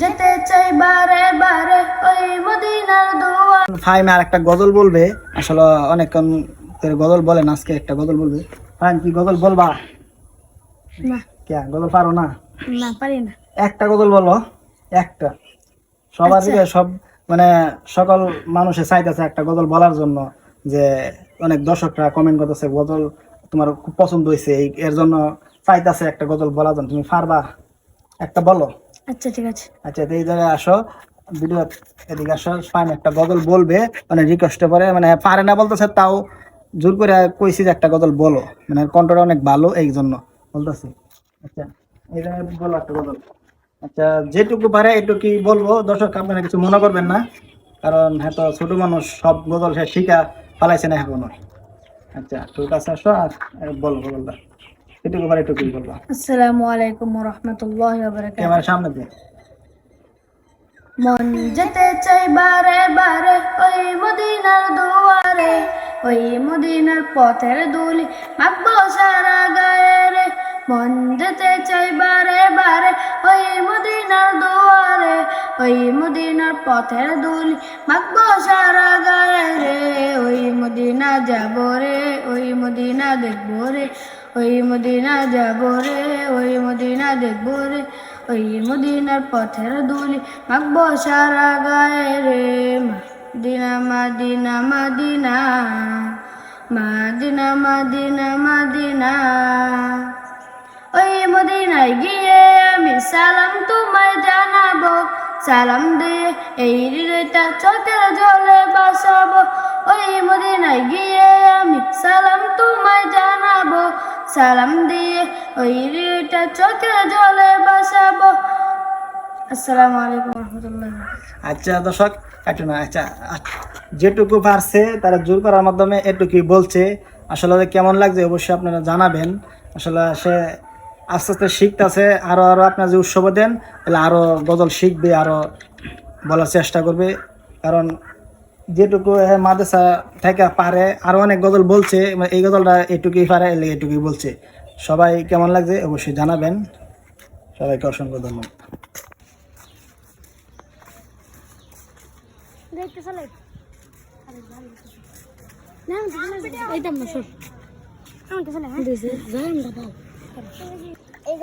যেতে চাই বারে বারে ওই মদিনার দুয়ার। ফাইম আর একটা গজল বলবে। আসলে অনেকক্ষণ ধরে গজল বলেন আজকে একটা গজল বলবে। ফাইম কি গজল বলবা? না। কে? গজল পারো না? না পারি না। একটা গজল বলো একটা। সবার দিকে সব মানে সকল মানুষে চাইতেছে একটা গজল বলার জন্য যে অনেক দর্শকরা কমেন্ট করতেছে গজল তোমার খুব পছন্দ হয়েছে এই এর জন্য চাইতেছে একটা গজল বলার জন্য। তুমি পারবা? একটা বলো। আচ্ছা ঠিক আছে। আচ্ছা এই জায়গায় আসো। ভিডিও এদিকে আসো। ফাইন, একটা গজল বলবে মানে রিকোয়েস্ট করে মানে পারে না বলতেছে, তাও জোর করে কইছি যে একটা গজল বলো। মানে কণ্ঠটা অনেক ভালো এই জন্য, বলতেছি। আচ্ছা এই জায়গায় বলো একটা গজল। আচ্ছা যেটুকু পারে এটুকু বলব। দর্শক, আপনারা কিছু মনে করবেন না, কারণ হ্যাঁ তো ছোট মানুষ, সব গজল সে শিখা পালাইছে না এখনও। আচ্ছা তোর কাছে আসো আর বলো গজলটা। এটুকু পারে এটুকুই বলবা। আসসালামু আলাইকুম রহমতুল্লাহ বারাকাতুহু ক্যামেরার সামনে দিয়ে মন যেতে চাই বারে বারে ওই মদিনার দুয়ারে ওই মদিনার পথের দুলি মাখবো সারা গায়ে রে। মন যেতে চাই বারে বারে ওই মদিনার দুয়ারে ওই মদিনার পথের দুলি মাখবো সারা গায়ে রে। ওই মদিনা যাব রে ওই মদিনা দেখব রে। ওই মদিনা যাব রে, ওই মদিনা দেখব রে। ওই মদিনার পথের দুলি মাখবো সারা গায়ে রে। দিনা মাদিনা মাদিনা মাদিনা মাদিনা মাদিনা। ওই মদিনায় গিয়ে আমি সালাম তোমায় জানাব। সালাম দিয়ে এই হৃদয়টা চোখের জলে বাসাবো। ওই মদিনায় গিয়ে আমি সালাম তোমায় জানাব। সালাম দিয়ে ওই হৃদয়টা চোখের জলে বাসাবো। আসসালামু আলাইকুম রহমতুল্লাহ। আচ্ছা দর্শক, একটু না আচ্ছা যেটুকু পারছে তারা জোর করার মাধ্যমে এটুকুই বলছে। আসলে কেমন লাগছে অবশ্যই আপনারা জানাবেন। আসলে সে আস্তে আস্তে শিখতেছে, আরও আরও আপনার যে উৎসব দেন, তাহলে আরও গজল শিখবে, আরও বলার চেষ্টা করবে। কারণ যেটুকু এ মাদ্রাসা থেকে পারে, আরও অনেক গজল বলছে মানে এই গজলটা এটুকুই পারে এটুকুই বলছে। সবাই কেমন লাগছে অবশ্যই জানাবেন। সবাইকে অসংখ্য ধন্যবাদ। হ্যাঁ এই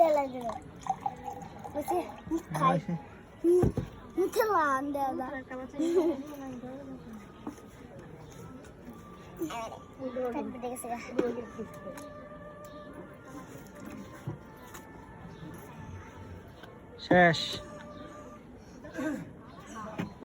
Shesh.